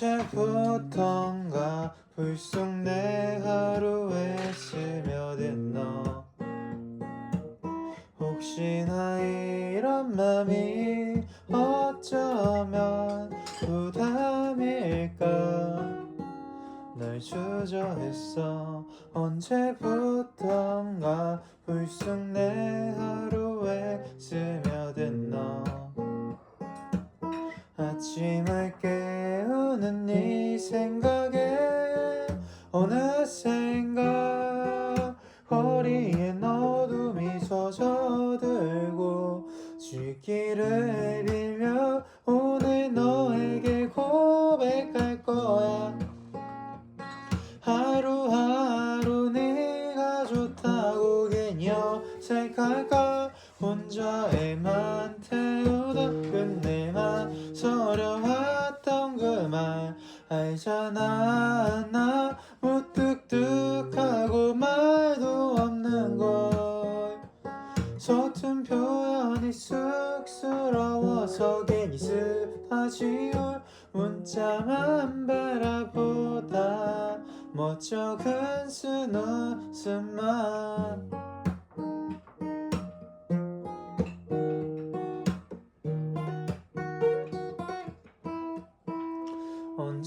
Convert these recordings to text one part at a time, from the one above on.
언제부턴가 불쑥 내 하루에 스며든 너. 혹시나 이런 맘이 어쩌면 부담일까? 널 주저했어. 언제부턴가 불쑥 내 하루 깨우는 네 생각에 어느샌가 허리에 어둠이 젖어들고 쥐기를 빌려 오늘 너에게 고백할 거야. 하루하루 네가 좋다고 괜히 어색할까 혼자에만 태우다 끝내만 서려 말 알잖아. 나 무뚝뚝하고 말도 없는 걸. 서툰 표현이 쑥스러워서 괜히 습하지올 문자만 바라보다. 멋쩍은 쓴 웃음만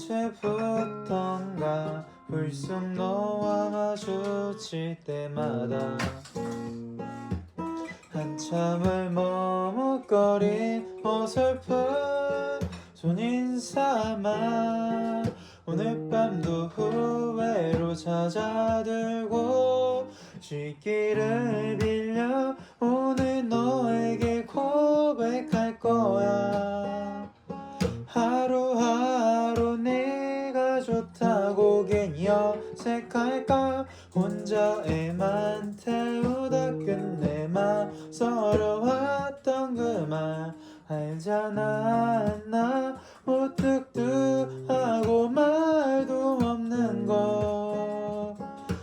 언제부턴가 불쑥 너와 마주칠 때마다 한참을 머뭇거린 어설픈 손인사만 오늘 밤도 후회로 찾아들고 쥐기를 빌 괜히 어색할까? 혼자에만 태우다 끝내 만 서러웠던 그 말. 알잖아 나 무뚝뚝하고 말도 없는 거.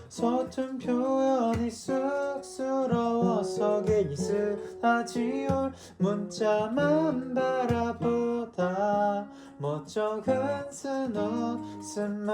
서툰 표현이 쑥스러워서 괜히 쓰다지올 문자만 바라보 다 멋쩍은 쓴웃음만